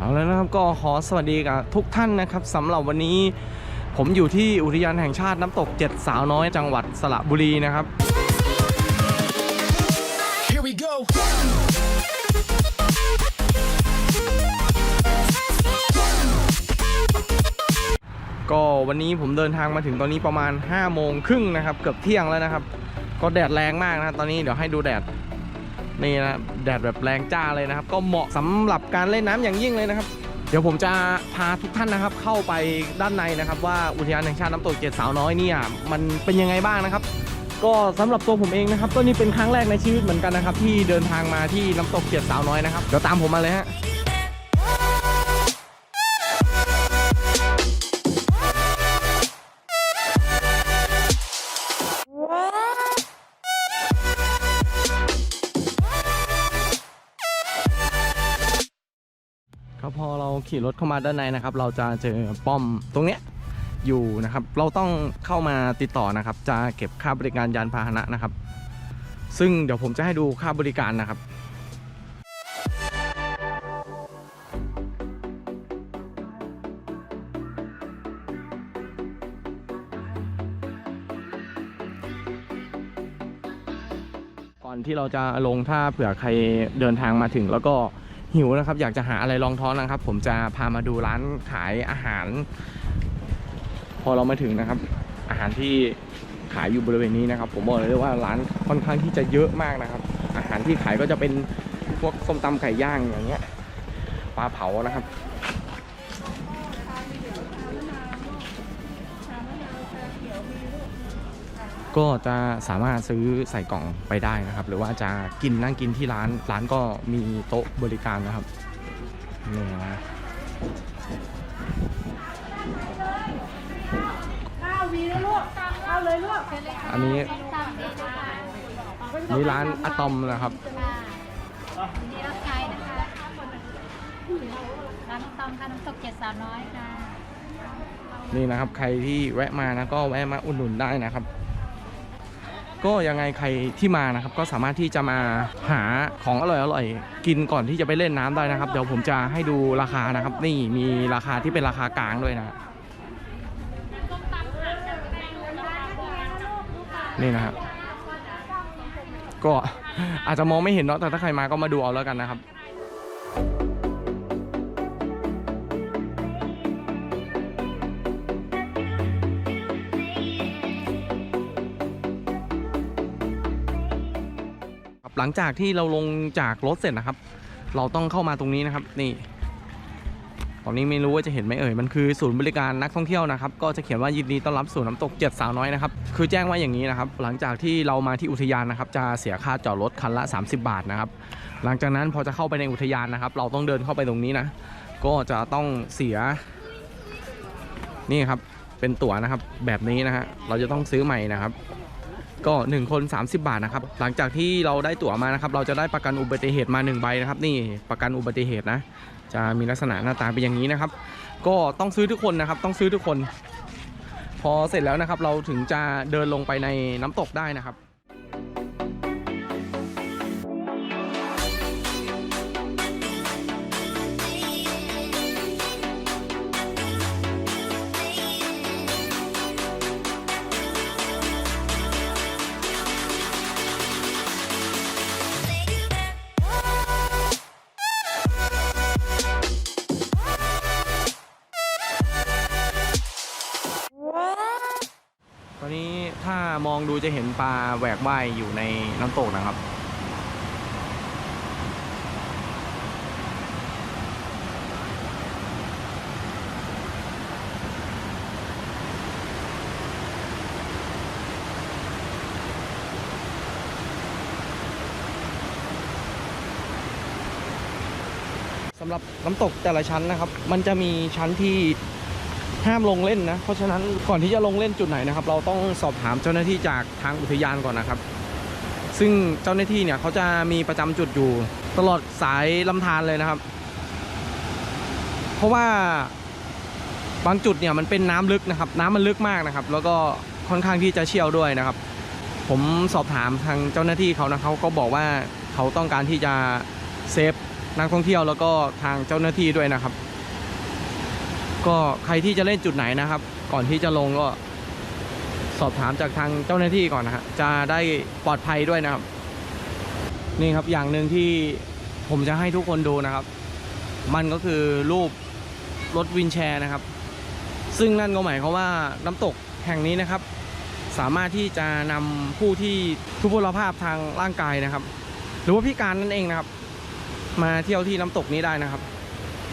เอาแล้วนะครับก็ขอสวัสดีกับทุกท่านนะครับสำหรับวันนี้ ผมอยู่ที่อุทยานแห่งชาติน้ำตกเจ็ดสาวน้อยจังหวัดสระบุรีนะครับ Here we go. ก็วันนี้ผมเดินทางมาถึงตอนนี้ประมาณ5้าโมงครึ่งนะครับ เกือบเที่ยงแล้วนะครับ ก็แดดแรงมากนะตอนนี้เดี๋ยวให้ดูแดด นี่นะแดดแบบแรงจ้าเลยนะครับ ก็เหมาะสำหรับการเล่นน้ำอย่างยิ่งเลยนะครับ เดี๋ยวผมจะพาทุกท่านนะครับ เข้าไปด้านในนะครับ ว่าอุทยานแห่งชาติน้ำตกเจ็ดสาวน้อยเนี่ยมันเป็นยังไงบ้างนะครับ ก็สำหรับตัวผมเองนะครับก็นี่เป็นครั้งแรกในชีวิตเหมือนกันนะครับ ที่เดินทางมาที่น้ำตกเจ็ดสาวน้อยนะครับเดี๋ยวตามผมมาเลยฮะ ขี่รถเข้ามาด้านในนะครับ เราจะเจอป้อมตรงเนี้ยอยู่นะครับ เราต้องเข้ามาติดต่อนะครับ จะเก็บค่าบริการยานพาหนะนะครับ ซึ่งเดี๋ยวผมจะให้ดูค่าบริการนะครับก่อนที่เราจะลงถ้าเผื่อใครเดินทางมาถึงแล้วก็ หิวนะครับ อยากจะหาอะไรรองท้องนะครับ ผมจะพามาดูร้านขายอาหาร พอเรามาถึงนะครับ อาหารที่ขายอยู่บริเวณนี้นะครับ ผมบอกเลยว่าร้านค่อนข้างที่จะเยอะมากนะครับ อาหารที่ขายก็จะเป็นพวกส้มตำไก่ย่างอย่างเงี้ยปลาเผานะครับ ก็จะสามารถซื้อใส่กล่องไปได้นะครับ หรือว่าจะกินนั่งกินที่ร้าน ร้านก็มีโต๊ะบริการนะครับนี่นะอันนี้นี่ร้านอะตอมนะครับนี่รับใช้นะคะร้านตอมค่ะน้ำตกเจ็ดสาวน้อยค่ะนี่นะครับ ใครที่แวะมานะก็แวะมาอุดหนุนได้นะครับ ก็ยังไงใครที่มานะครับ ก็สามารถที่จะมาหาของอร่อยๆกินก่อนที่จะไปเล่นน้ำได้นะครับ เดี๋ยวผมจะให้ดูราคานะครับ นี่มีราคาที่เป็นราคากลางด้วยนะนี่นะครับก็อาจจะมองไม่เห็นเนาะแต่ถ้าใครมาก็มาดูเอาแล้วกันนะครับ หลังจากที่เราลงจากรถเสร็จนะครับ เราต้องเข้ามาตรงนี้นะครับ นี่ตอนนี้ไม่รู้ว่าจะเห็นไหมเอ่ยมันคือศูนย์บริการนักท่องเที่ยวนะครับก็จะเขียนว่ายินดีต้อนรับสู่น้ำตกเจ็ดสาวน้อยนะครับคือแจ้งว่าอย่างนี้นะครับ หลังจากที่เรามาที่อุทยานนะครับ จะเสียค่าจอดรถคันละ 30 บาทนะครับ หลังจากนั้นพอจะเข้าไปในอุทยานนะครับ เราต้องเดินเข้าไปตรงนี้นะ ก็จะต้องเสีย นี่ครับเป็นตั๋วนะครับ แบบนี้นะฮะเราจะต้องซื้อใหม่นะครับ ก็ 1 คน 30 บาทนะครับ หลังจากที่เราได้ตั๋วมานะครับ เราจะได้ประกันอุบัติเหตุมา1ใบนะครับ นี่ประกันอุบัติเหตุนะ จะมีลักษณะหน้าตาเป็นอย่างนี้นะครับ ก็ต้องซื้อทุกคนนะครับ ต้องซื้อทุกคน พอเสร็จแล้วนะครับ เราถึงจะเดินลงไปในน้ำตกได้นะครับ ถ้ามองดูจะเห็นปลาแหวกว่ายอยู่ในน้ำตกนะครับ สำหรับน้ำตกแต่ละชั้นนะครับ มันจะมีชั้นที่ ห้ามลงเล่นนะ เพราะฉะนั้นก่อนที่จะลงเล่นจุดไหนนะครับ เราต้องสอบถามเจ้าหน้าที่จากทางอุทยานก่อนนะครับ ซึ่งเจ้าหน้าที่เนี่ยเขาจะมีประจำจุดอยู่ ตลอดสายลำธารเลยนะครับ เพราะว่าบางจุดเนี่ยมันเป็นน้ำลึกนะครับ น้ำมันลึกมากนะครับ แล้วก็ค่อนข้างที่จะเชี่ยวด้วยนะครับ ผมสอบถามทางเจ้าหน้าที่เขานะเขาก็บอกว่าเขาต้องการที่จะเซฟนักท่องเที่ยวแล้วก็ทางเจ้าหน้าที่ด้วยนะครับ ก็ใครที่จะเล่นจุดไหนนะครับ ก่อนที่จะลงก็ สอบถามจากทางเจ้าหน้าที่ก่อนนะฮะจะได้ปลอดภัยด้วยนะครับ นี่ครับอย่างหนึ่งที่ผมจะให้ทุกคนดูนะครับ มันก็คือรูปรถวินแชร์นะครับ ซึ่งนั่นก็หมายความว่าน้ำตกแห่งนี้นะครับ สามารถที่จะนำผู้ที่ทุพพลภาพทางร่างกายนะครับ หรือว่าพิการนั่นเองนะครับ มาเที่ยวที่น้ำตกนี้ได้นะครับ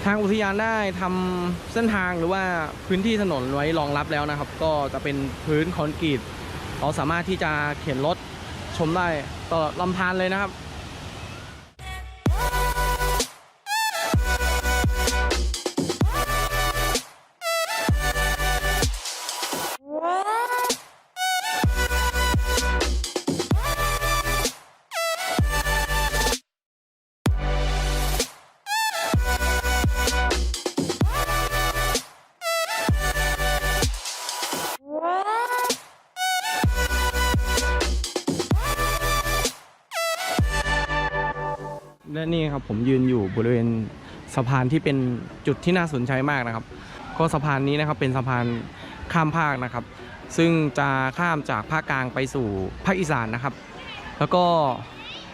ทางอุทยานได้ทำเส้นทางหรือว่าพื้นที่ถนนไว้รองรับแล้วนะครับ ก็จะเป็นพื้นคอนกรีตเราสามารถที่จะเข็นรถชมได้ตลอดลำธารเลยนะครับ และนี่ครับผมยืนอยู่บริเวณสะพานที่เป็นจุดที่น่าสนใจมากนะครับ ก็สะพานนี้นะครับเป็นสะพานข้ามภาคนะครับ ซึ่งจะข้ามจากภาคกลางไปสู่ภาคอีสานนะครับ แล้วก็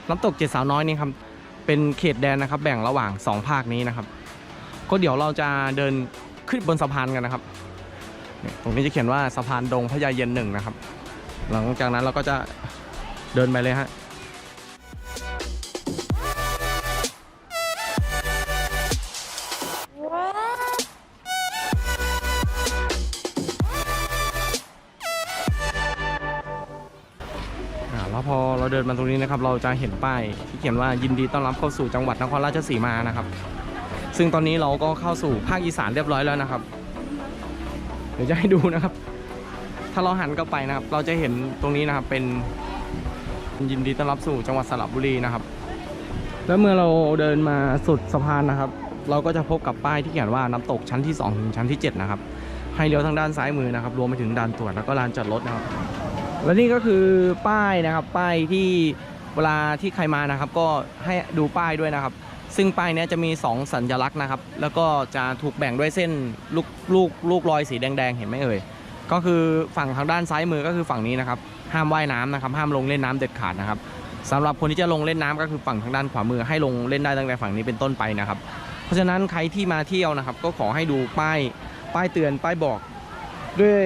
น้ำตกเจ็ดสาวน้อยนี่ครับเป็นเขตแดนนะครับ แบ่งระหว่างสองภาคนี้นะครับ ก็เดี๋ยวเราจะเดินขึ้นบนสะพานกันนะครับ ตรงนี้จะเขียนว่าสะพานดงพญาเย็นหนึ่งนะครับ หลังจากนั้นเราก็จะเดินไปเลยฮะ แล้วพอเราเดินมาตรงนี้นะครับ เราจะเห็นป้ายที่เขียนว่ายินดีต้อนรับเข้าสู่จังหวัดนครราชสีมานะครับ ซึ่งตอนนี้เราก็เข้าสู่ภาคอีสานเรียบร้อยแล้วนะครับ เดี๋ยวจะให้ดูนะครับ ถ้าเราหันกลับไปนะครับ เราจะเห็นตรงนี้นะครับเป็นยินดีต้อนรับสู่จังหวัดสระบุรีนะครับ แล้วเมื่อเราเดินมาสุดสะพานนะครับ เราก็จะพบกับป้ายที่เขียนว่าน้ำตกชั้นที่2ถึงชั้นที่ 7 นะครับ ให้เลี้ยวทางด้านซ้ายมือนะครับ รวมไปถึงด่านตรวจแล้วก็ลานจอดรถนะครับ และนี่ก็คือป้ายนะครับป้ายที่เวลาที่ใครมานะครับ ก็ให้ดูป้ายด้วยนะครับ ซึ่งป้ายนี้จะมี 2 สัญลักษณ์นะครับ แล้วก็จะถูกแบ่งด้วยเส้นลูกลูกลูกรอยสีแดงๆเห็นไหมเอ่ยก็คือฝั่งทางด้านซ้ายมือก็คือฝั่งนี้นะครับ ห้ามว่ายน้ำนะครับ ห้ามลงเล่นน้ำเด็ดขาดนะครับสำหรับคนที่จะลงเล่นน้ำก็คือฝั่งทางด้านขวามือให้ลงเล่นได้ตั้งแต่ฝั่งนี้เป็นต้นไปนะครับ เพราะฉะนั้นใครที่มาเที่ยวนะครับ ก็ขอให้ดูป้ายป้ายเตือนป้ายบอก ด้วย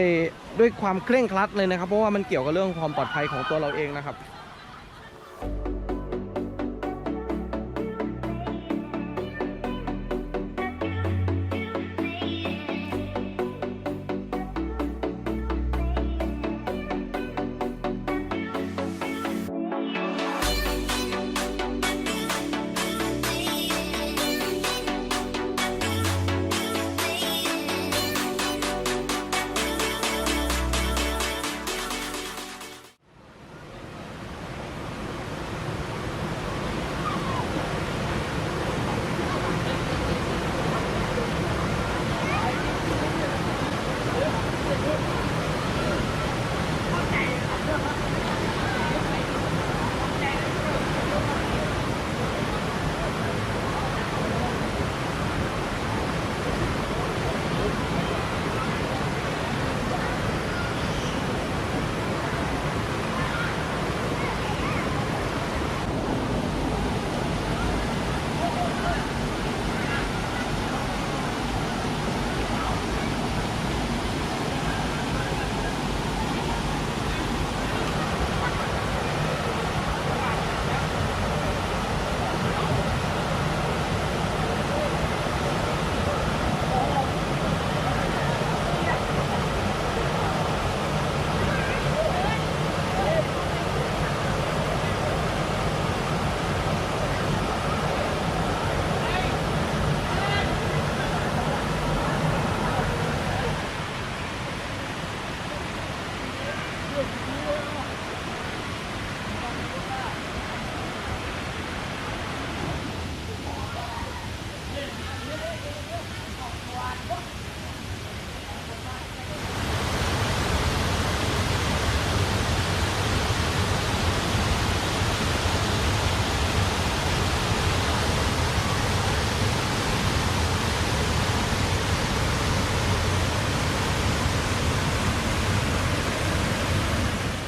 ด้วยความเคร่งครัดเลยนะครับ เพราะว่ามันเกี่ยวกับเรื่องความปลอดภัยของตัวเราเองนะครับ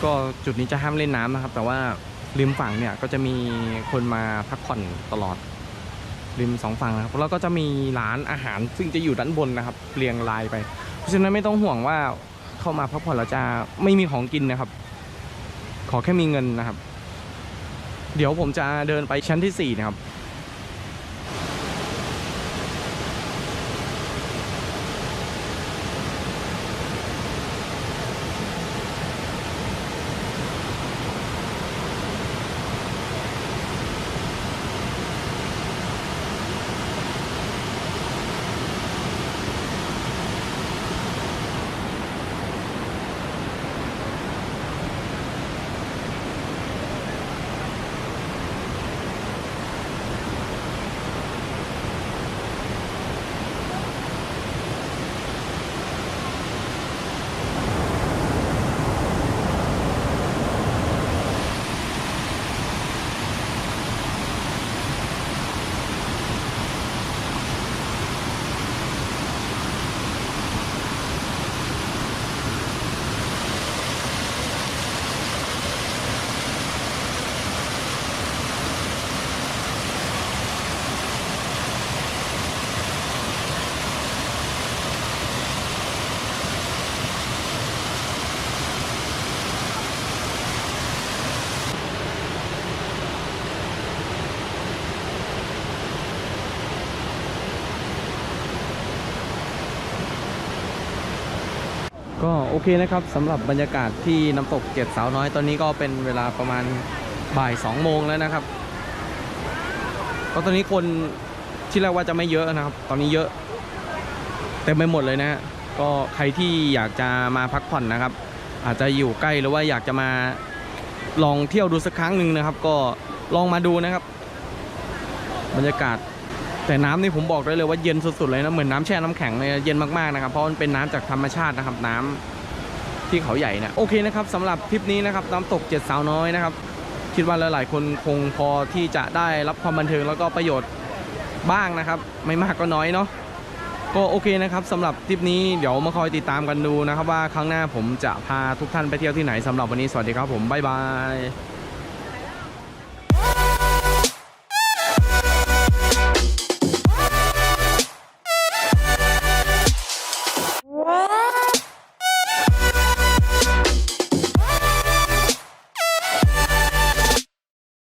ก็จุดนี้จะห้ามเล่นน้ำนะครับ แต่ว่าริมฝั่งเนี่ยก็จะมีคนมาพักผ่อนตลอดริมสองฝั่งนะครับแล้วก็จะมีร้านอาหารซึ่งจะอยู่ด้านบนนะครับ เรียงรายไป เพราะฉะนั้นไม่ต้องห่วงว่าเข้ามาพักผ่อนเราจะไม่มีของกินนะครับ ขอแค่มีเงินนะครับ เดี๋ยวผมจะเดินไปชั้นที่สี่นะครับ ก็โอเคนะครับสำหรับบรรยากาศที่น้ำตกเจ็ดสาวน้อยตอนนี้ก็เป็นเวลาประมาณบ่ายสองโมงแล้วนะครับก็ตอนนี้คนที่แรกว่าจะไม่เยอะนะครับ ตอนนี้เยอะเต็มไปหมดเลยนะฮะก็ใครที่อยากจะมาพักผ่อนนะครับ อาจจะอยู่ใกล้หรือว่าอยากจะมาลองเที่ยวดูสักครั้งหนึ่งนะครับ ก็ลองมาดูนะครับ บรรยากาศ แต่น้ำนี่ผมบอกได้เลยว่าเย็นสุดๆเลยนะเหมือนน้ำแช่น้ำแข็งเลยเย็นมากๆนะครับเพราะมันเป็นน้ำจากธรรมชาตินะครับน้ำที่เขาใหญ่นะโอเคนะครับสำหรับทริปนี้นะครับน้ำตกเจ็ดสาวน้อยนะครับคิดว่าหลายๆคนคงพอที่จะได้รับความบันเทิงแล้วก็ประโยชน์บ้างนะครับ ไม่มากก็น้อยเนาะก็โอเคนะครับสำหรับทริปนี้เดี๋ยวมาคอยติดตามกันดูนะครับ ว่าครั้งหน้าผมจะพาทุกท่านไปเที่ยวที่ไหนสำหรับวันนี้สวัสดีครับผมบ๊ายบาย